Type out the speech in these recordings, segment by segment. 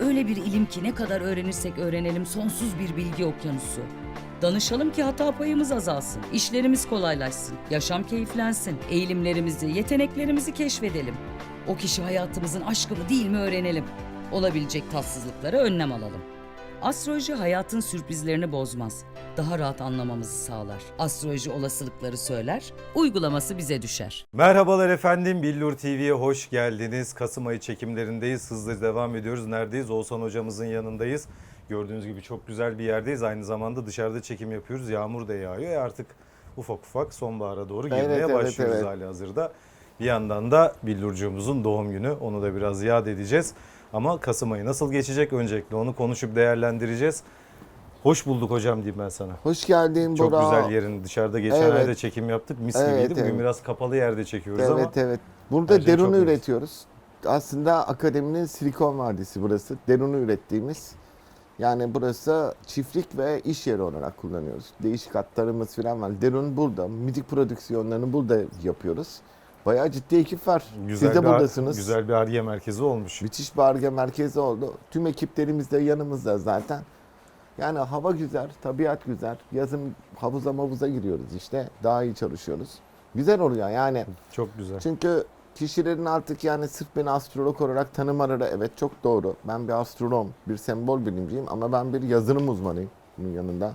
Öyle bir ilim ki ne kadar öğrenirsek öğrenelim sonsuz bir bilgi okyanusu. Danışalım ki hata payımız azalsın, işlerimiz kolaylaşsın, yaşam keyiflensin, eğilimlerimizi, yeteneklerimizi keşfedelim. O kişi hayatımızın aşkı mı değil mi öğrenelim. Olabilecek tatsızlıklara önlem alalım. Astroloji hayatın sürprizlerini bozmaz. Daha rahat anlamamızı sağlar. Astroloji olasılıkları söyler, uygulaması bize düşer. Merhabalar efendim, Billur TV'ye hoş geldiniz. Kasım ayı çekimlerindeyiz, hızlı devam ediyoruz. Neredeyiz? Oğuzhan hocamızın yanındayız. Gördüğünüz gibi çok güzel bir yerdeyiz. Aynı zamanda dışarıda çekim yapıyoruz. Yağmur da yağıyor. E artık ufak ufak sonbahara doğru girmeye Evet, evet, başlıyoruz evet. hali hazırda. Bir yandan da Billurcuğumuzun doğum günü. Onu da biraz yad edeceğiz. Ama Kasım ayı nasıl geçecek? Öncelikle onu konuşup değerlendireceğiz. Hoş bulduk hocam diyeyim ben sana. Hoş geldin Çok Burak. güzel yerin dışarıda geçen Evet. ayda çekim yaptık. Mis Evet, gibiydi. Bugün evet. biraz kapalı yerde çekiyoruz Evet ama evet. Burada şey çok derunu üretiyoruz. Aslında akademinin silikon vadisi burası. Derunu ürettiğimiz. Yani burası çiftlik ve iş yeri olarak kullanıyoruz. Değişik hatlarımız falan var. Derun burada. Müzik prodüksiyonlarını burada yapıyoruz. Bayağı ciddi ekip var. güzel Siz de bir, buradasınız. Güzel bir Arge merkezi olmuş. Müthiş bir arge merkezi oldu. Tüm ekiplerimiz de yanımızda zaten. Yani hava güzel, tabiat güzel. Yazın havuza mavuza giriyoruz işte. Daha iyi çalışıyoruz. Güzel oluyor yani. Çok güzel. Çünkü kişilerin artık yani sırf beni astrolog olarak tanımaları evet çok doğru. Ben bir astronom, bir sembol bilimciyim ama ben bir yazılım uzmanıyım bunun yanında.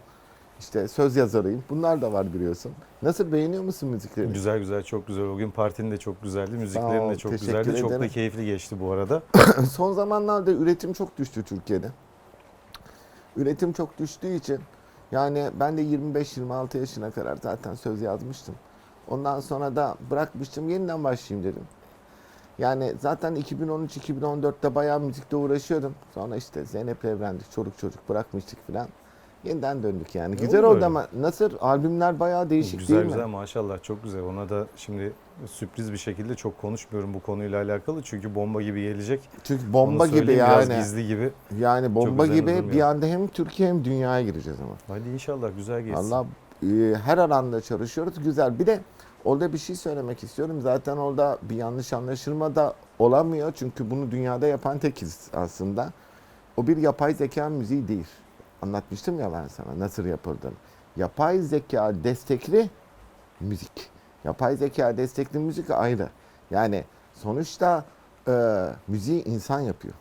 İşte söz yazarıyım. Bunlar da var biliyorsun. Nasıl beğeniyor musun müziklerini? Güzel güzel çok güzel. O gün partinin de çok güzeldi. Müziklerin de çok güzeldi. Çok da ederim. keyifli geçti bu arada. Son zamanlarda üretim çok düştü Türkiye'de. Üretim çok düştüğü için yani ben de 25-26 yaşına kadar zaten söz yazmıştım. Ondan sonra da bırakmıştım yeniden başlayayım dedim. Yani zaten 2013-2014'te bayağı müzikle uğraşıyordum. Sonra işte Zeynep'le evlendik, çoluk çocuk bırakmıştık filan. Yeniden döndük yani. Ne güzel oldu öyle? ama nasıl albümler bayağı değişik güzel değil güzel mi? maşallah çok güzel. Ona da şimdi sürpriz bir şekilde çok konuşmuyorum bu konuyla alakalı. Çünkü bomba gibi gelecek. Çünkü bomba gibi Biraz yani. gizli gibi. Yani bomba gibi bir anda hem Türkiye hem dünyaya gireceğiz ama. Hadi inşallah güzel geçsin. Valla e, her alanda çalışıyoruz. Güzel. Bir de orada bir şey söylemek istiyorum. Zaten orada bir yanlış anlaşılma da olamıyor. Çünkü bunu dünyada yapan tekiz aslında. O bir yapay zeka müziği değil. Anlatmıştım ya ben sana nasıl yapıldığını. Yapay zeka destekli müzik. Yapay zeka destekli müzik ayrı. Yani sonuçta e, müziği insan yapıyor.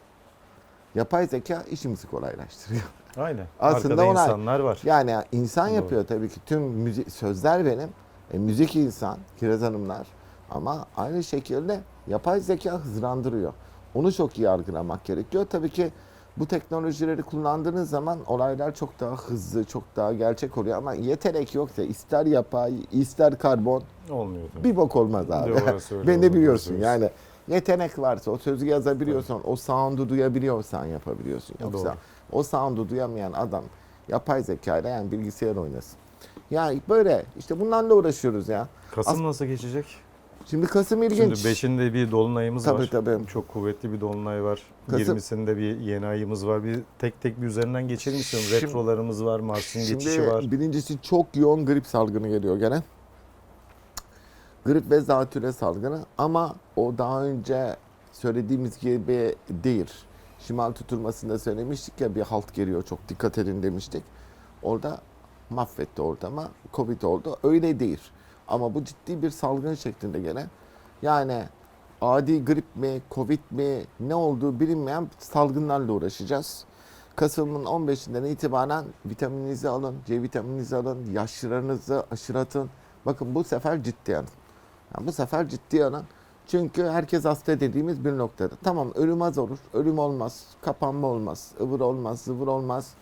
Yapay zeka işimizi kolaylaştırıyor. Aynen. Aslında Arkada olay- insanlar var. Yani insan Doğru. yapıyor tabii ki tüm müzik sözler benim. E, müzik insan, Kiraz Hanımlar. Ama aynı şekilde yapay zeka hızlandırıyor. Onu çok iyi algılamak gerekiyor. Tabii ki bu teknolojileri kullandığınız zaman olaylar çok daha hızlı, çok daha gerçek oluyor. Ama yetenek yoksa ister yapay, ister karbon Olmuyor tabii. bir bok olmaz abi. De doğru biliyorsun yani. Yetenek varsa, o sözü yazabiliyorsan, o sound'u duyabiliyorsan yapabiliyorsun. Yoksa Doğru. o sound'u duyamayan adam yapay zekayla yani bilgisayar oynasın. Yani böyle işte bunlarla uğraşıyoruz ya. Kasım nasıl geçecek? Şimdi Kasım ilginç. Şimdi 5'inde bir dolunayımız Tabii, var. tabii. Çok kuvvetli bir dolunay var. Kasım- 20'sinde bir yeni ayımız var. Bir tek tek bir üzerinden geçelim istiyorum. Şimdi- Retrolarımız var, Mars'ın Şimdi geçişi var. birincisi çok yoğun grip salgını geliyor gene. Grip ve zatüre salgını ama o daha önce söylediğimiz gibi değil. Şimal tutulmasında söylemiştik ya bir halt geliyor çok dikkat edin demiştik. Orada mahvetti ortamı. Covid oldu. Öyle değil. Ama bu ciddi bir salgın şeklinde gelen. Yani adi grip mi, covid mi ne olduğu bilinmeyen salgınlarla uğraşacağız. Kasım'ın 15'inden itibaren vitamininizi alın, C vitamininizi alın, yaşlarınızı aşıratın. Bakın bu sefer ciddi alın. Yani bu sefer ciddi alın. Çünkü herkes hasta dediğimiz bir noktada. Tamam ölüm az olur, ölüm olmaz, kapanma olmaz, ıvır olmaz, zıvır olmaz.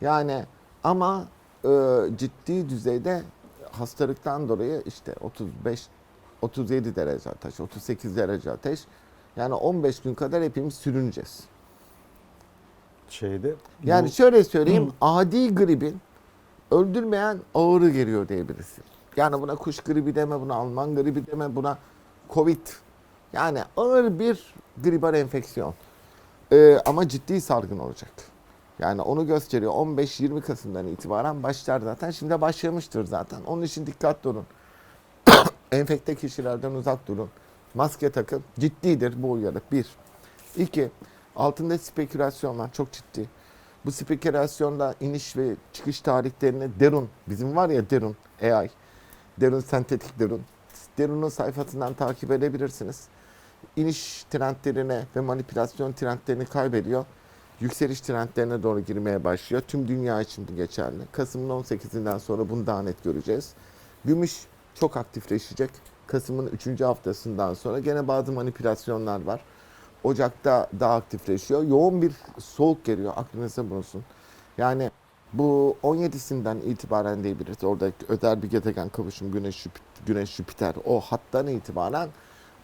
Yani ama e, ciddi düzeyde hastalıktan dolayı işte 35 37 derece ateş, 38 derece ateş. Yani 15 gün kadar hepimiz sürüneceğiz. şeyde. Yani Bu- şöyle söyleyeyim, adi gribin öldürmeyen ağırı geliyor diyebiliriz. Yani buna kuş gribi deme, buna Alman gribi deme, buna Covid. Yani ağır bir gribal enfeksiyon. Ee, ama ciddi salgın olacak. Yani onu gösteriyor. 15-20 Kasım'dan itibaren başlar zaten. Şimdi başlamıştır zaten. Onun için dikkatli olun. Enfekte kişilerden uzak durun. Maske takın. Ciddidir bu uyarı. Bir. İki. Altında spekülasyon var. Çok ciddi. Bu spekülasyonda iniş ve çıkış tarihlerini Derun, bizim var ya Derun AI, Derun sentetik Derun. Derun'un sayfasından takip edebilirsiniz. İniş trendlerine ve manipülasyon trendlerini kaybediyor. Yükseliş trendlerine doğru girmeye başlıyor. Tüm dünya için bu geçerli. Kasım'ın 18'inden sonra bunu daha net göreceğiz. Gümüş çok aktifleşecek. Kasım'ın 3. haftasından sonra gene bazı manipülasyonlar var. Ocak'ta daha aktifleşiyor. Yoğun bir soğuk geliyor. Aklınızda bulunsun. Yani bu 17'sinden itibaren diyebiliriz. Orada özel bir gezegen kavuşum Güneş, Güneş Jüpiter o hattan itibaren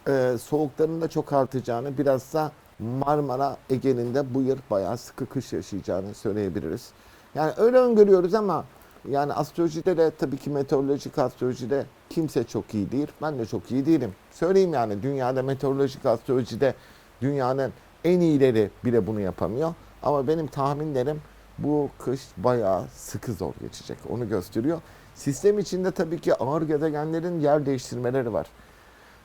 e, soğukların da çok artacağını biraz da Marmara Ege'nin de bu yıl bayağı sıkı kış yaşayacağını söyleyebiliriz. Yani öyle öngörüyoruz ama yani astrolojide de tabii ki meteorolojik astrolojide kimse çok iyi değil. Ben de çok iyi değilim. Söyleyeyim yani dünyada meteorolojik astrolojide dünyanın en iyileri bile bunu yapamıyor. Ama benim tahminlerim bu kış bayağı sıkı zor geçecek. Onu gösteriyor. Sistem içinde tabii ki ağır gezegenlerin yer değiştirmeleri var.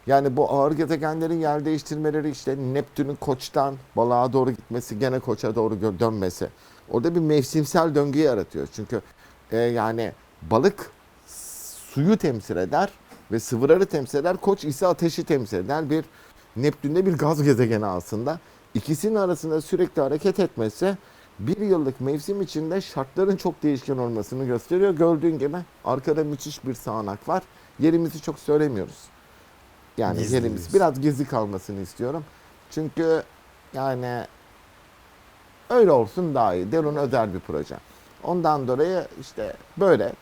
Yani bu ağır gezegenlerin yer değiştirmeleri işte Neptün'ün koçtan balığa doğru gitmesi, gene koça doğru dönmesi. Orada bir mevsimsel döngü yaratıyor. Çünkü e, yani balık suyu temsil eder ve sıvıları temsil eder. Koç ise ateşi temsil eder. Bir Neptün'de bir gaz gezegeni aslında. İkisinin arasında sürekli hareket etmesi bir yıllık mevsim içinde şartların çok değişken olmasını gösteriyor. Gördüğün gibi arkada müthiş bir sağanak var. Yerimizi çok söylemiyoruz. Yani Gizli yerimiz diyorsun. biraz gizli kalmasını istiyorum. Çünkü yani öyle olsun daha iyi. Derun özel bir proje. Ondan dolayı işte böyle.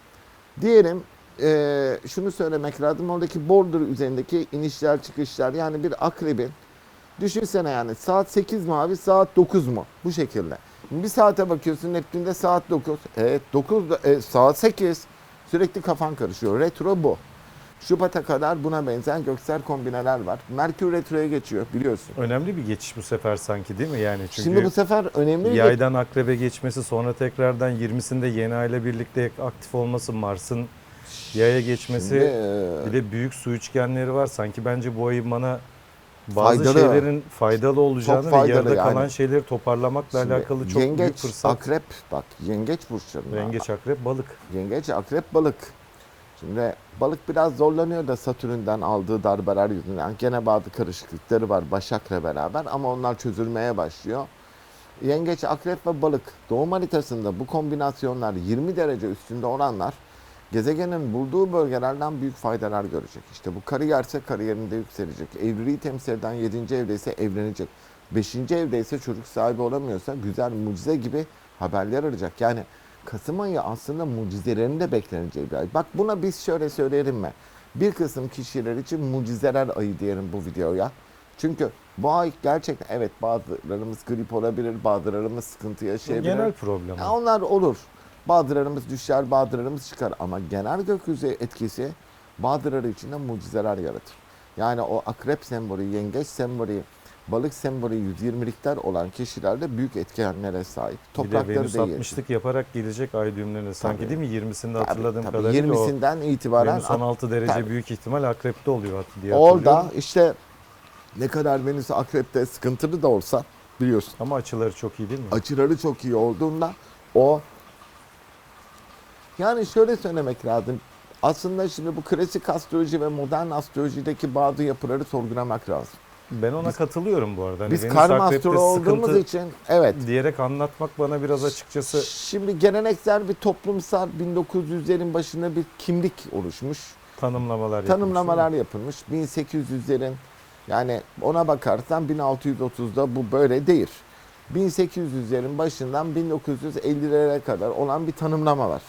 Diyelim eee, şunu söylemek lazım. Oradaki border üzerindeki inişler çıkışlar yani bir akrebin düşünsene yani saat 8 mi abi saat 9 mu? Bu şekilde. Bir saate bakıyorsun Neptün'de saat 9. Evet 9 da- e, saat 8. Sürekli kafan karışıyor. Retro bu. Şubat'a kadar buna benzer göksel kombineler var. Merkür Retro'ya geçiyor biliyorsun. Önemli bir geçiş bu sefer sanki değil mi? Yani çünkü Şimdi bu sefer önemli bir yaydan akrebe geçmesi sonra tekrardan 20'sinde yeni ay ile birlikte aktif olması Mars'ın yaya geçmesi Şimdi, e, bir de büyük su üçgenleri var. Sanki bence bu ayın bana bazı Faydalı. şeylerin faydalı olacağını ve faydalı yarıda yani. kalan şeyleri toparlamakla Şimdi alakalı çok büyük yengeç, fırsat. akrep bak yengeç burçlarında. Yengeç, akrep, balık. Yengeç, akrep, balık. Şimdi balık biraz zorlanıyor da Satürn'den aldığı darbeler yüzünden. Gene bazı karışıklıkları var Başak'la beraber ama onlar çözülmeye başlıyor. Yengeç, akrep ve balık doğum haritasında bu kombinasyonlar 20 derece üstünde olanlar gezegenin bulduğu bölgelerden büyük faydalar görecek. İşte bu kariyerse kariyerinde yükselecek. Evliliği temsil eden 7. evde ise evlenecek. 5. evde ise çocuk sahibi olamıyorsa güzel mucize gibi haberler alacak. Yani Kasım ayı aslında mucizelerin de bekleneceği bir ay. Bak buna biz şöyle söyleyelim mi? Bir kısım kişiler için mucizeler ayı diyelim bu videoya. Çünkü bu ay gerçekten evet bazılarımız grip olabilir, bazılarımız sıkıntı yaşayabilir. Genel problem. Ya onlar olur. Bazılarımız düşer, bazılarımız çıkar. Ama genel gökyüzü etkisi bazıları için de mucizeler yaratır. Yani o akrep sembolü, yengeç sembolü, balık sembolü 120'likler olan kişilerde büyük etkenlere sahip. Bir de Toprakları Venüs da iyi 60'lık yaparak gelecek ay düğümlerine. Sanki Tabii. değil mi? 20'sinde Tabii, hatırladığım tabii. kadarıyla o 20'sinden itibaren Venüs 16 derece tabii. büyük ihtimal akrepte oluyor diye orada işte ne kadar Venüs akrepte sıkıntılı da olsa biliyorsun Ama açıları çok iyi değil mi? açıları çok iyi olduğunda o yani şöyle söylemek lazım. Aslında şimdi bu klasik astroloji ve modern astrolojideki bazı yapıları sorgulamak lazım. Ben ona katılıyorum bu arada. Hani Biz karma astroloğu olduğumuz sıkıntı için evet. diyerek anlatmak bana biraz açıkçası Şimdi geleneksel bir toplumsal 1900'lerin başında bir kimlik oluşmuş. tanımlamalar tanımlamalar değil mi? yapılmış. 1800'lerin yani ona bakarsan 1630'da bu böyle değil. 1800'lerin başından 1950'lere kadar olan bir tanımlama var.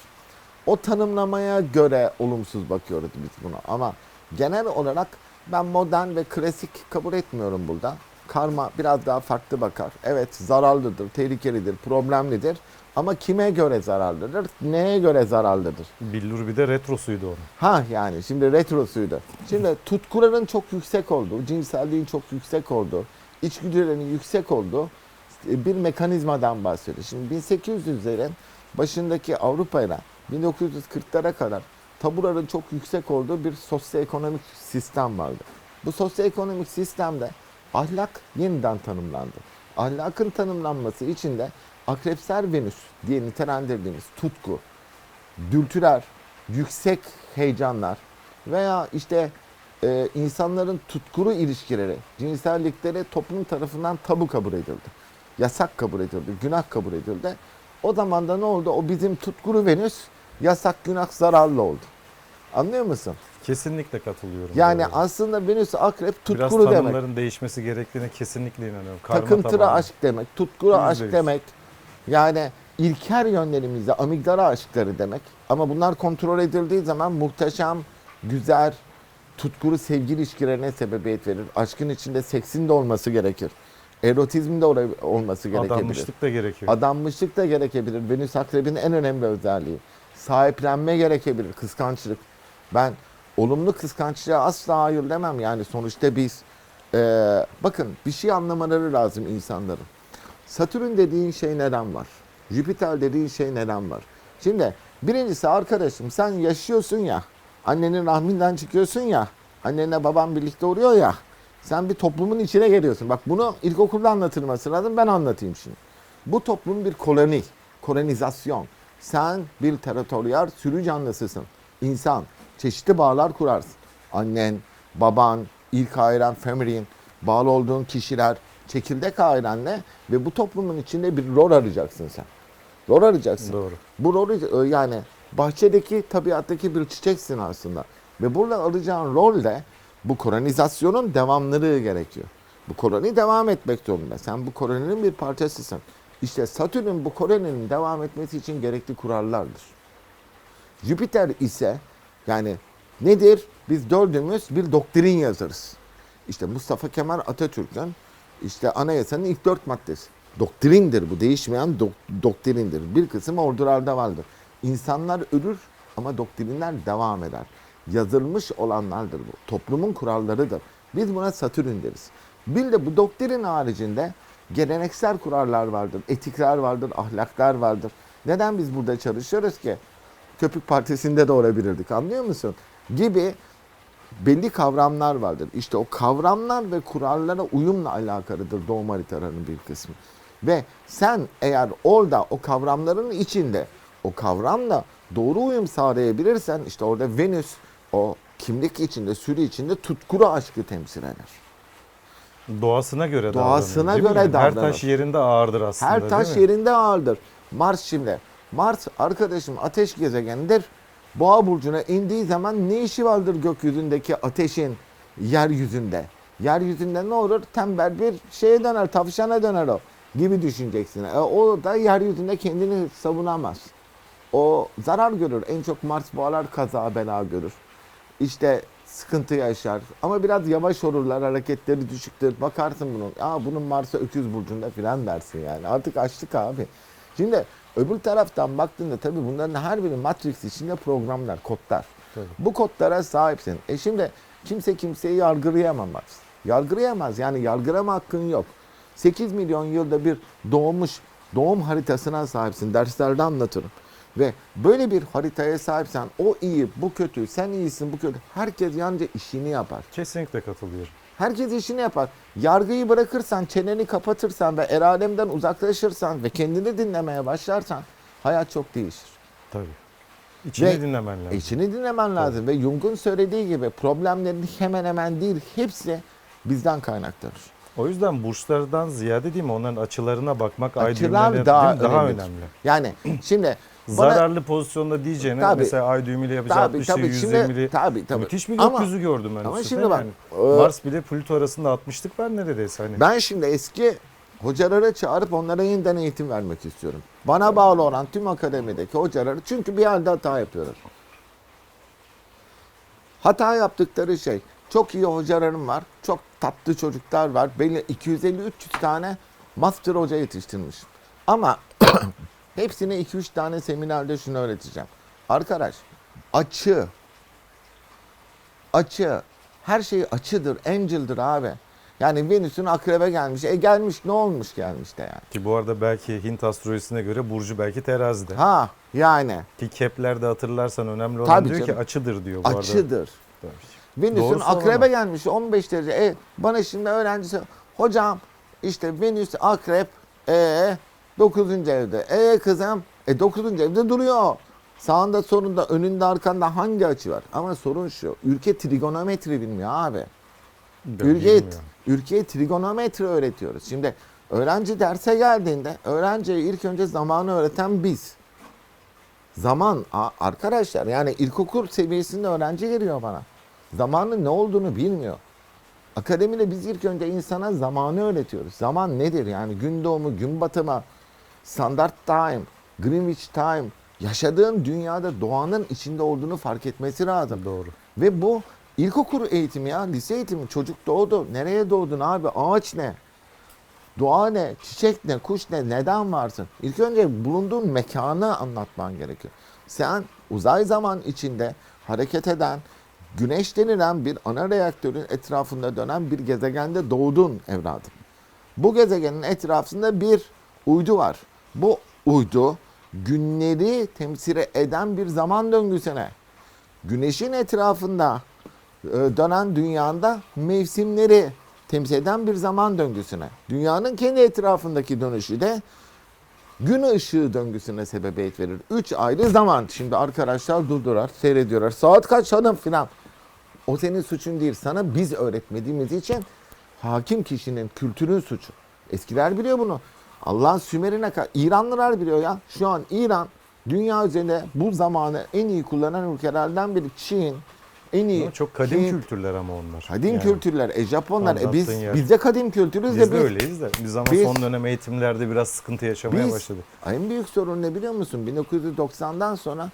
O tanımlamaya göre olumsuz bakıyoruz biz buna ama genel olarak ben modern ve klasik kabul etmiyorum burada. karma biraz daha farklı bakar. Evet zararlıdır, tehlikelidir, problemlidir. Ama kime göre zararlıdır, neye göre zararlıdır? Billur bir de retrosuydu onun. Ha yani şimdi retrosuydu. Şimdi tutkuların çok yüksek olduğu, cinselliğin çok yüksek olduğu, içgüdülerin yüksek olduğu e, bir mekanizmadan bahsediyor. Şimdi 1800'lerin başındaki Avrupa'yla 1940'lara kadar tabuların çok yüksek olduğu bir sosyoekonomik sistem vardı. Bu sosyoekonomik sistemde ahlak yeniden tanımlandı. Ahlakın tanımlanması için de akrepser Venüs diye nitelendirdiğimiz tutku, dürtüler, yüksek heyecanlar veya işte e, insanların tutkulu ilişkileri, cinsellikleri toplum tarafından tabu kabul edildi. Yasak kabul edildi, günah kabul edildi. O zaman da ne oldu? O bizim tutkulu Venüs yasak, günah, zararlı oldu. Anlıyor musun? Kesinlikle katılıyorum. Yani arada. aslında Venüs akrep Biraz tutkulu demek. tanımların değişmesi gerektiğine kesinlikle inanıyorum. Karma Takıntılı tamamen. aşk demek, tutkulu Yüzde aşk yüz. demek. Yani ilker yönlerimizde amigdala aşkları demek. Ama bunlar kontrol edildiği zaman muhteşem, güzel, tutkulu sevgi ilişkilerine sebebiyet verir. Aşkın içinde seksin de olması gerekir. Erotizmin de olması gerekebilir. Adanmışlık da gerekiyor. Adanmışlık da gerekebilir. Venüs akrebin en önemli özelliği. Sahiplenme gerekebilir, kıskançlık. Ben olumlu kıskançlığa asla hayır demem. Yani sonuçta biz eee, bakın bir şey anlamaları lazım insanların. Satürn dediğin şey neden var? Jüpiter dediğin şey neden var? Şimdi birincisi arkadaşım sen yaşıyorsun ya, annenin rahminden çıkıyorsun ya, annenle baban birlikte oluyor ya, sen bir toplumun içine geliyorsun. Bak bunu ilkokulda anlatılması lazım, ben anlatayım şimdi. Bu toplum bir koloni, kolonizasyon. Sen bir teritoryal sürü canlısısın. İnsan, çeşitli bağlar kurarsın. Annen, baban, ilk ailen, family'in, bağlı olduğun kişiler, çekirdek ailenle ve bu toplumun içinde bir rol arayacaksın sen. Rol arayacaksın. Doğru. Bu rolü e, yani bahçedeki tabiattaki bir çiçeksin aslında. Ve burada alacağın rol de bu kolonizasyonun devamlılığı gerekiyor. Bu koloni devam etmek zorunda. Sen bu koloninin bir parçasısın. İşte Satürn'ün bu koloninin devam etmesi için gerekli kurallardır. Jüpiter ise yani nedir? Biz dördümüz bir doktrin yazarız. İşte Mustafa Kemal Atatürk'ün işte anayasanın ilk dört maddesi. Doktrindir bu değişmeyen dok- doktrindir. Bir kısım ordularda vardır. İnsanlar ölür ama doktrinler devam eder. Yazılmış olanlardır bu. Toplumun kurallarıdır. Biz buna Satürn deriz. Bir de bu doktrin haricinde geleneksel kurallar vardır, etikler vardır, ahlaklar vardır. Neden biz burada çalışıyoruz ki? Köpük Partisi'nde de olabilirdik anlıyor musun? Gibi belli kavramlar vardır. İşte o kavramlar ve kurallara uyumla alakalıdır doğum haritalarının bir kısmı. Ve sen eğer orada o kavramların içinde o kavramla doğru uyum sağlayabilirsen işte orada Venüs o kimlik içinde, sürü içinde tutkulu aşkı temsil eder. Doğasına göre Doğasına davranıyor, değil mi? göre Her davranır. taş yerinde ağırdır aslında Her taş mi? yerinde ağırdır. Mars şimdi. Mars arkadaşım ateş gezegenidir. Boğa burcuna indiği zaman ne işi vardır gökyüzündeki ateşin yeryüzünde? Yeryüzünde ne olur? Tembel bir şeye döner, tavşana döner o gibi düşüneceksin. E, o da yeryüzünde kendini savunamaz. O zarar görür. En çok Mars boğalar kaza bela görür. İşte sıkıntı yaşar. Ama biraz yavaş olurlar. Hareketleri düşüktür. Bakarsın bunun. Aa bunun Mars'a öküz burcunda filan dersin yani. Artık açtık abi. Şimdi öbür taraftan baktığında tabii bunların her biri Matrix içinde programlar, kodlar. Tabii. Bu kodlara sahipsin. E şimdi kimse kimseyi yargılayamaz. Yargılayamaz. Yani yargılama hakkın yok. 8 milyon yılda bir doğmuş doğum haritasına sahipsin. Derslerde anlatırım. Ve böyle bir haritaya sahipsen o iyi, bu kötü, sen iyisin, bu kötü. Herkes yalnızca işini yapar. Kesinlikle katılıyorum. Herkes işini yapar. Yargıyı bırakırsan, çeneni kapatırsan ve el alemden uzaklaşırsan ve kendini dinlemeye başlarsan hayat çok değişir. Tabii. İçini Ve- dinlemen lazım. İçini dinlemen lazım ve Jung'un söylediği gibi problemlerin hemen hemen değil hepsi bizden kaynaklanır. O yüzden burçlardan ziyade değil mi onların açılarına bakmak ay Açılar düğümlerine daha daha önemlidir. önemli. Yani şimdi bana, Zararlı pozisyonda diyeceğine Tabii. mesela ay düğümüyle yapacağı Tabii, 60'lı tabii. Şimdi- 120'li tabii, tabii. müthiş bir gökyüzü gördüm ben. ama şimdi bak, yani. e, Mars bile Plüto arasında 60'lık ben neredeyse hani. ben şimdi eski hocaları çağırıp onlara yeniden eğitim vermek istiyorum. Bana bağlı olan tüm akademideki hocaları çünkü bir halde hata yapıyorlar. Hata yaptıkları şey Çok iyi hocalarım var. Çok tatlı çocuklar var. Belli 250-300 tane master hoca yetiştirmişim. Ama hepsine 2-3 tane seminerde şunu öğreteceğim. Arkadaş açı açı her şey açıdır, angel'dır abi. Yani Venüs'ün akrebe gelmiş. E gelmiş ne olmuş gelmiş de yani. Ki bu arada belki Hint astrolojisine göre Burcu belki terazide. Ha yani Ki Kepler'de hatırlarsan önemli olan Tabii diyor ki canım. açıdır diyor bu arada. açıdır. Venüs'ün Doğrusu akrebe gelmiş 15 derece. E, bana şimdi öğrencisi hocam işte Venüs akrep e 9. evde. E kızım e 9. evde duruyor. Sağında solunda önünde arkanda hangi açı var? Ama sorun şu. Ülke trigonometri bilmiyor abi. Ben bilmiyorum. ülkeye trigonometri öğretiyoruz. Şimdi öğrenci derse geldiğinde öğrenciye ilk önce zamanı öğreten biz. Zaman arkadaşlar yani ilkokul seviyesinde öğrenci geliyor bana. Zamanın ne olduğunu bilmiyor. Akademide biz ilk önce insana zamanı öğretiyoruz. Zaman nedir? Yani gün doğumu, gün batımı, standart time, Greenwich time, yaşadığın dünyada doğanın içinde olduğunu fark etmesi lazım. Doğru. Ve bu ilkokul eğitimi ya, lise eğitimi. Çocuk doğdu. Nereye doğdun abi? Ağaç ne? Doğa ne? Çiçek ne? Kuş ne? Neden varsın? İlk önce bulunduğun mekanı anlatman gerekiyor. Sen uzay zaman içinde hareket eden, güneş denilen bir ana reaktörün etrafında dönen bir gezegende doğdun evladım. Bu gezegenin etrafında bir uydu var. Bu uydu günleri temsil eden bir zaman döngüsüne. Güneşin etrafında e, dönen dünyanda mevsimleri temsil eden bir zaman döngüsüne. Dünyanın kendi etrafındaki dönüşü de gün ışığı döngüsüne sebebiyet verir. Üç ayrı zaman. Şimdi arkadaşlar durdurar, seyrediyorlar. Saat kaç hanım filan. O senin suçun değil. Sana biz öğretmediğimiz için hakim kişinin kültürün suçu. Eskiler biliyor bunu. Allah'ın Sümer'ine kadar. İranlılar biliyor ya. Şu an İran dünya üzerinde bu zamanı en iyi kullanan ülkelerden biri. Çin en iyi. Ama çok kadim Hint, kültürler ama onlar. Kadim Yani kültürler. E Japonlar. E biz, yer. biz de kadim kültürüz Biz de de biz. öyleyiz de. Biz ama Biz- son dönem eğitimlerde biraz sıkıntı yaşamaya Biz, başladık. en büyük sorun ne biliyor musun? 1990'dan sonra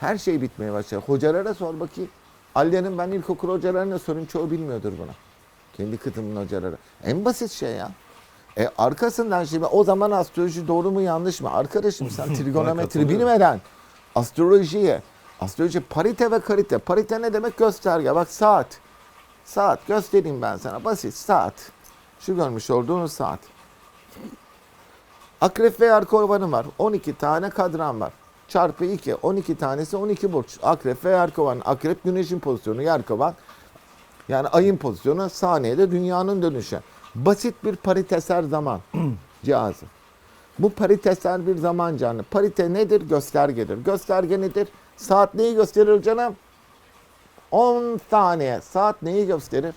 her şey bitmeye başladı. Hocalara sor bakayım. Alya'nın ben ilkokul hocalarına sorun çoğu bilmiyordur bunu. Kendi kıtımın hocaları. En basit şey ya. E arkasından şimdi o zaman astroloji doğru mu yanlış mı? Arkadaşım sen trigonometri bilmeden astrolojiye, astroloji parite ve karite. Parite ne demek? Gösterge. Bak saat. Saat göstereyim ben sana. Basit saat. Şu görmüş olduğunuz saat. Akrep ve kovanı var. 12 tane kadran var. Çarpı 2. 12 tanesi 12 burç. Akrep ve Yar kovanı. Akrep güneşin pozisyonu. Yar kovan yani ayın pozisyonu. Saniyede dünyanın dönüşü. Basit bir paritesel zaman cihazı. Bu paritesel bir zaman canlı. Parite nedir? Göstergedir. Gösterge nedir? Saat neyi gösterir canım? 10 saniye. Saat neyi gösterir?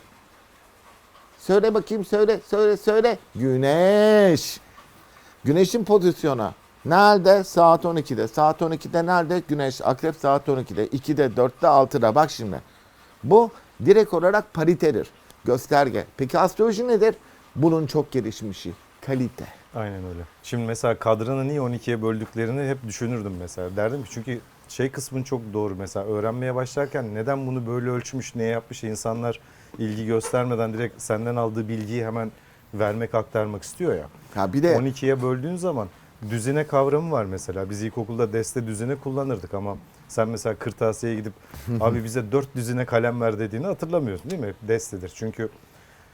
Söyle bakayım söyle söyle söyle. Güneş. Güneşin pozisyonu. Nerede? Saat 12'de. Saat 12'de nerede? Güneş. Akrep saat 12'de. 2'de, 4'te, 6'da. Bak şimdi. Bu direkt olarak paritedir. Gösterge. Peki astroloji nedir? Bunun çok gelişmişi. Kalite. Aynen öyle. Şimdi mesela kadranı niye 12'ye böldüklerini hep düşünürdüm mesela. Derdim ki çünkü şey kısmın çok doğru mesela öğrenmeye başlarken neden bunu böyle ölçmüş, ne yapmış insanlar ilgi göstermeden direkt senden aldığı bilgiyi hemen vermek, aktarmak istiyor ya. Ha bir de 12'ye böldüğün zaman düzine kavramı var mesela. Biz ilkokulda deste düzine kullanırdık ama sen mesela kırtasiyeye gidip abi bize 4 düzine kalem ver dediğini hatırlamıyorsun değil mi? Destedir. Çünkü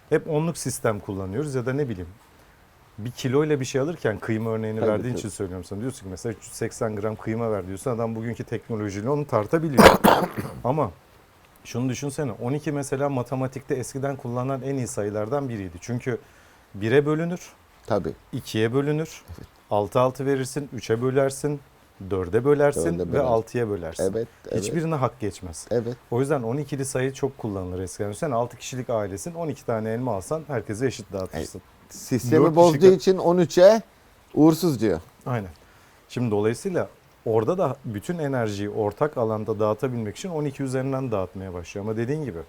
hep onluk sistem kullanıyoruz ya da ne bileyim bir kiloyla bir şey alırken kıyma örneğini Tabii, verdiğin tabii. için söylüyorum sana. Diyorsun ki mesela 380 gram kıyma ver diyorsun. Adam bugünkü teknolojiyle onu tartabiliyor. Ama şunu düşünsene 12 mesela matematikte eskiden kullanılan en iyi sayılardan biriydi. Çünkü 1'e bölünür, tabii. 2'ye bölünür. 6 6 verirsin, 3'e bölersin, 4'e bölersin Dörde ve bölersin. 6'ya bölersin. Evet, evet. Hiçbirine hak geçmez. Evet. O yüzden 12'li sayı çok kullanılır eskiden. Sen 6 kişilik ailesin, 12 tane elma alsan herkese eşit dağıtırsın. Sistemi Dört bozduğu kişi- için 13'e uğursuz diyor. Aynen. Şimdi dolayısıyla orada da bütün enerjiyi ortak alanda dağıtabilmek için 12 üzerinden dağıtmaya başlıyor. Ama dediğin gibi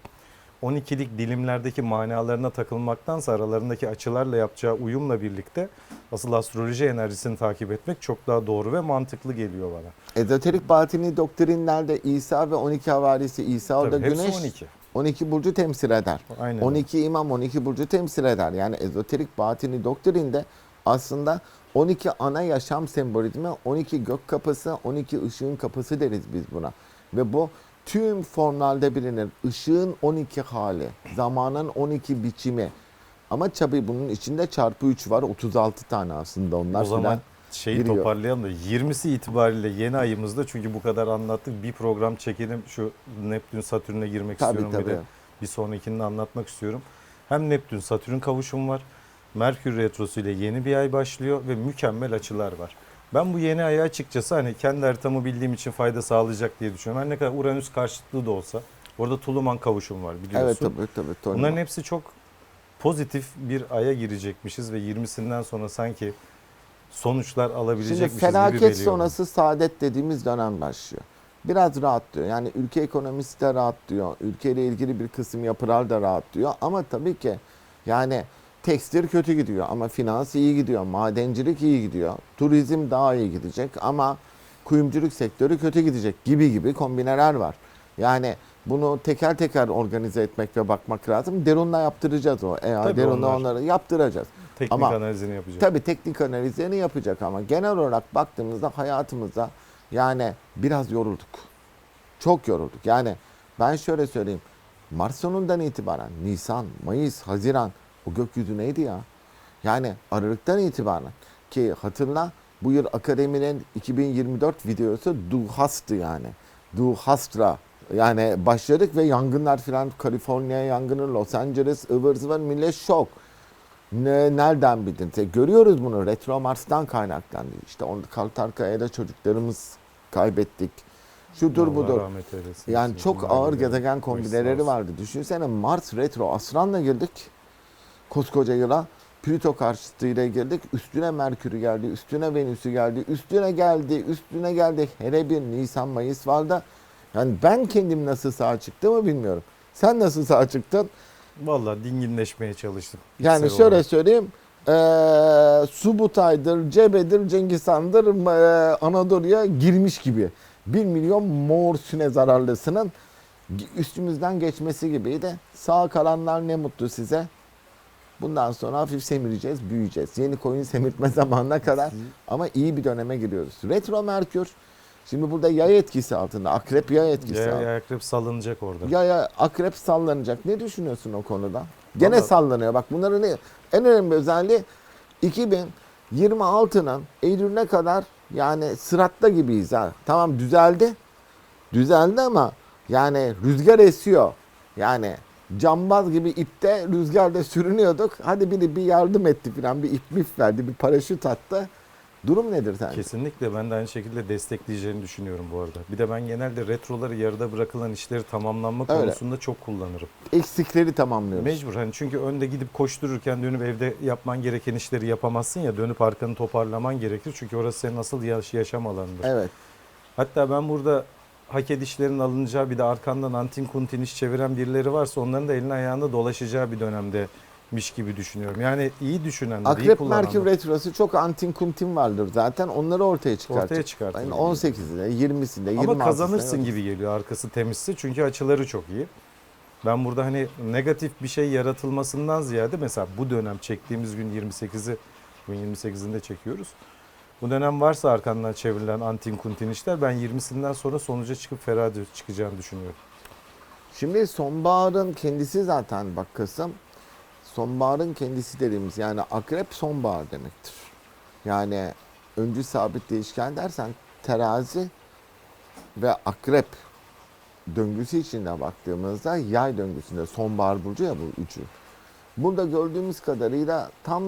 12'lik dilimlerdeki manalarına takılmaktansa aralarındaki açılarla yapacağı uyumla birlikte asıl astroloji enerjisini takip etmek çok daha doğru ve mantıklı geliyor bana. Ezoterik batini doktrinlerde İsa ve 12 havarisi İsa orada Tabii güneş. 12. 12 burcu temsil eder. Aynen. 12 imam 12 burcu temsil eder. Yani ezoterik batini doktrinde aslında 12 ana yaşam sembolizmi, 12 gök kapısı, 12 ışığın kapısı deriz biz buna. Ve bu tüm formlarda bilinir. Işığın 12 hali, zamanın 12 biçimi. Ama tabii bunun içinde çarpı 3 var. 36 tane aslında onlar o zaman şeyi giriyor. toparlayalım da 20'si itibariyle yeni ayımızda çünkü bu kadar anlattık bir program çekelim şu Neptün Satürn'e girmek Tabii, istiyorum bir de tabii. bir sonrakini anlatmak istiyorum. Hem Neptün Satürn kavuşum var. Merkür retrosu ile yeni bir ay başlıyor ve mükemmel açılar var. Ben bu yeni aya açıkçası hani kendi haritamı bildiğim için fayda sağlayacak diye düşünüyorum. Her ne kadar Uranüs karşıtlığı da olsa orada Tuluman kavuşum var biliyorsun. Evet tabii tabii. Tony. Bunların hepsi çok pozitif bir aya girecekmişiz ve 20'sinden sonra sanki sonuçlar Şimdi alabilecekmişiz gibi felaket geliyor. sonrası saadet dediğimiz dönem başlıyor. Biraz rahat diyor. Yani ülke ekonomisi de rahat diyor. Ülkeyle ilgili bir kısım yapılar da rahat diyor. Ama tabii ki yani tekstil kötü gidiyor ama finans iyi gidiyor. Madencilik iyi gidiyor. Turizm daha iyi gidecek ama kuyumculuk sektörü kötü gidecek gibi gibi kombineler var. Yani bunu teker teker organize etmek ve bakmak lazım. Derun'la yaptıracağız o. Eğer Tabii Derun'la onlar- onları yaptıracağız. Teknik Ama- analizini yapacak. Tabii teknik analizlerini yapacak ama genel olarak baktığımızda hayatımızda yani biraz yorulduk. Çok yorulduk. Yani ben şöyle söyleyeyim. Mart sonundan itibaren Nisan, Mayıs, Haziran o gökyüzü neydi ya? Yani Aralık'tan itibaren ki hatırla bu yıl akademinin 2024 videosu Du Hast'ı yani. Du Hastra yani başladık ve yangınlar filan Kaliforniya yangını, Los Angeles, ıvır zıvır millet şok. Ne, nereden bildin? Te- Görüyoruz bunu retro Mars'tan kaynaklandı. İşte onu Kaltarkaya'da çocuklarımız kaybettik. Şudur Allah budur. Yani çok ağır gezegen kombineleri vardı. Düşünsene Mars retro aslanla girdik. Koskoca yıla. Plüto karşıtıyla girdik. Üstüne Merkür'ü geldi, üstüne Venüs'ü geldi, üstüne geldi, üstüne geldi. Hele bir Nisan, Mayıs var da. Yani ben kendim nasıl sağ çıktığımı bilmiyorum. Sen nasıl sağ çıktın? Vallahi dinginleşmeye çalıştım. Yani şöyle olarak. söyleyeyim. Eee Subutay'dır, Cebe'dir, Cengiz Han'dır eee, Anadolu'ya girmiş gibi. 1 milyon mor süne zararlısının üstümüzden geçmesi gibiydi. Sağ kalanlar ne mutlu size. Bundan sonra hafif semireceğiz, büyüyeceğiz. Yeni koyun semirtme zamanına kadar ama iyi bir döneme giriyoruz. Retro Merkür, şimdi burada yay etkisi altında, akrep yay etkisi altında. ya akrep salınacak orada. Ya ya akrep sallanacak. Ne düşünüyorsun o konuda? Gene Vallahi- sallanıyor. Bak bunların ne- en önemli özelliği 2026'nın Eylül'üne kadar yani sıratta gibiyiz ha. Tamam düzeldi. Düzeldi ama yani rüzgar esiyor. Yani cambaz gibi ipte rüzgarda sürünüyorduk. Hadi biri bir yardım etti falan bir ip mif verdi bir paraşüt attı. Durum nedir sence? Kesinlikle ben de aynı şekilde destekleyeceğini düşünüyorum bu arada. Bir de ben genelde retroları yarıda bırakılan işleri tamamlanma Öyle. konusunda çok kullanırım. Eksikleri tamamlıyoruz. Mecbur hani çünkü önde gidip koştururken dönüp evde yapman gereken işleri yapamazsın ya dönüp arkanı toparlaman gerekir. Çünkü orası senin asıl yaş- yaşam alanıdır. Evet. Hatta ben burada hak edişlerin alınacağı bir de arkandan antin kuntin iş çeviren birileri varsa onların da elini ayağında dolaşacağı bir dönemdemiş gibi düşünüyorum. Yani iyi düşünenler, iyi Akrep kullananlar Merkür Retrosu çok antin kuntin vardır zaten. Onları ortaya çıkartacak. ortaya çıkartır. Yani 18'inde, 20'sinde, 26'sında. Ama kazanırsın gibi geliyor arkası temizse çünkü açıları çok iyi. Ben burada hani negatif bir şey yaratılmasından ziyade mesela bu dönem çektiğimiz gün 28'i bugün 28'inde çekiyoruz. Bu dönem varsa arkandan çevrilen antin kuntin işler ben 20'sinden sonra sonuca çıkıp ferah çıkacağını düşünüyorum. Şimdi sonbaharın kendisi zaten bak Kasım. Sonbaharın kendisi dediğimiz yani akrep sonbahar demektir. Yani öncü sabit değişken dersen terazi ve akrep döngüsü içinde baktığımızda yay döngüsünde sonbahar burcu ya bu üçü. Burada gördüğümüz kadarıyla tam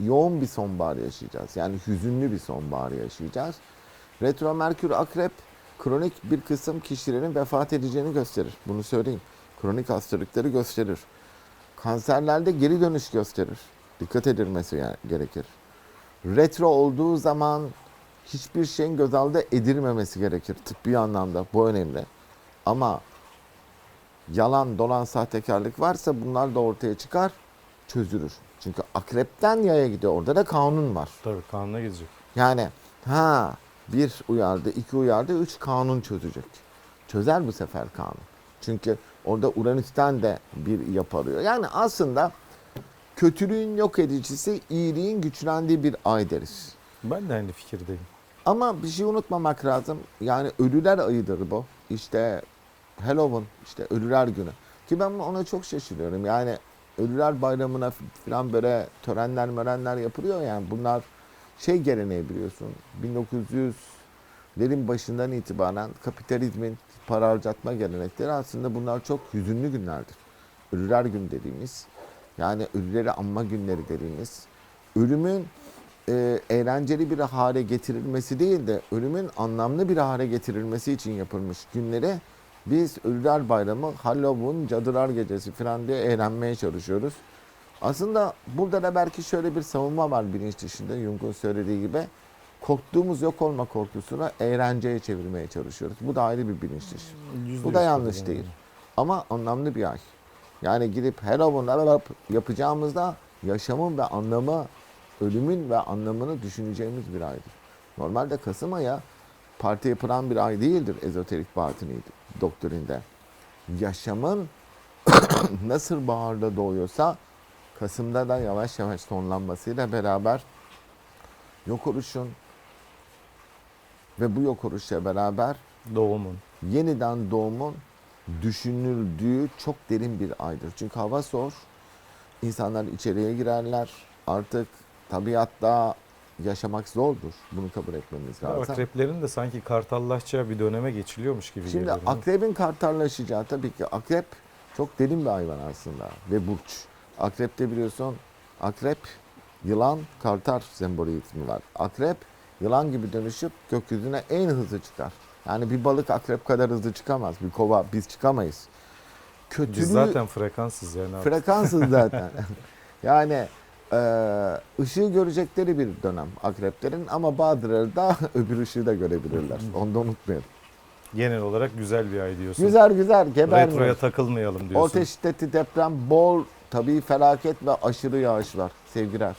yoğun bir sonbahar yaşayacağız. Yani hüzünlü bir sonbahar yaşayacağız. Retro Merkür Akrep kronik bir kısım kişilerin vefat edeceğini gösterir. Bunu söyleyeyim. Kronik hastalıkları gösterir. Kanserlerde geri dönüş gösterir. Dikkat edilmesi gerekir. Retro olduğu zaman hiçbir şeyin göz ardı edilmemesi gerekir tıbbi anlamda. Bu önemli. Ama yalan, dolan, sahtekarlık varsa bunlar da ortaya çıkar, çözülür. Çünkü akrepten yaya gidiyor. Orada da kanun var. Tabii kanuna gidecek. Yani ha bir uyardı, iki uyardı, üç kanun çözecek. Çözer bu sefer kanun. Çünkü Orada Uranüs'ten de bir yapı arıyor. Yani aslında kötülüğün yok edicisi, iyiliğin güçlendiği bir ay deriz. Ben de aynı fikirdeyim. Ama bir şey unutmamak lazım. Yani ölüler ayıdır bu. İşte Halloween, işte ölüler günü. Ki ben ona çok şaşırıyorum. Yani ölüler bayramına falan böyle törenler mörenler yapılıyor yani. Bunlar şey geleneği biliyorsun. 1900'lerin başından itibaren kapitalizmin para harcatma gelenekleri aslında bunlar çok hüzünlü günlerdir. Ölüler günü dediğimiz yani ölüleri anma günleri dediğimiz ölümün e, eğlenceli bir hale getirilmesi değil de ölümün anlamlı bir hale getirilmesi için yapılmış günleri biz Ölüler Bayramı, Halloween, Cadılar Gecesi falan diye eğlenmeye çalışıyoruz. Aslında burada da belki şöyle bir savunma var bilinç dışında Jung'un söylediği gibi. Korktuğumuz yok olma korkusunu eğlenceye çevirmeye çalışıyoruz. Bu da ayrı bir bilinç dışı. Bu da yanlış katılıyorum. değil. Ama anlamlı bir ay. Yani gidip Halloween yapacağımızda yaşamın ve anlamı, ölümün ve anlamını düşüneceğimiz bir aydır. Normalde Kasım ayı parti yapılan bir ay değildir ezoterik batini doktrinde. Yaşamın nasıl baharda doğuyorsa Kasım'da da yavaş yavaş sonlanmasıyla beraber yok oluşun ve bu yok oluşla beraber Doğumun. yeniden doğumun düşünüldüğü çok derin bir aydır. Çünkü hava soğur. İnsanlar içeriye girerler. Artık tabiatta yaşamak zordur. Bunu kabul etmemiz lazım. Akreplerin de sanki kartallaşacağı bir döneme geçiliyormuş gibi Şimdi geliyor. akrebin kartallaşacağı tabii ki akrep çok derin bir hayvan aslında ve burç. Akrepte biliyorsun akrep, yılan, kartal sembolizmi var. Akrep yılan gibi dönüşüp gökyüzüne en hızlı çıkar. Yani bir balık akrep kadar hızlı çıkamaz. Bir kova biz çıkamayız. Kötülüğü Biz zaten frekanssız yani. abi. frekansız zaten. yani ışığı görecekleri bir dönem akreplerin ama bazıları da öbür ışığı da görebilirler. Onu da unutmayalım. Genel olarak güzel bir ay diyorsun. Güzel güzel gebermiyor. Retroya takılmayalım diyorsun. Orta şiddetli deprem, bol tabii felaket ve aşırı yağış var sevgiler.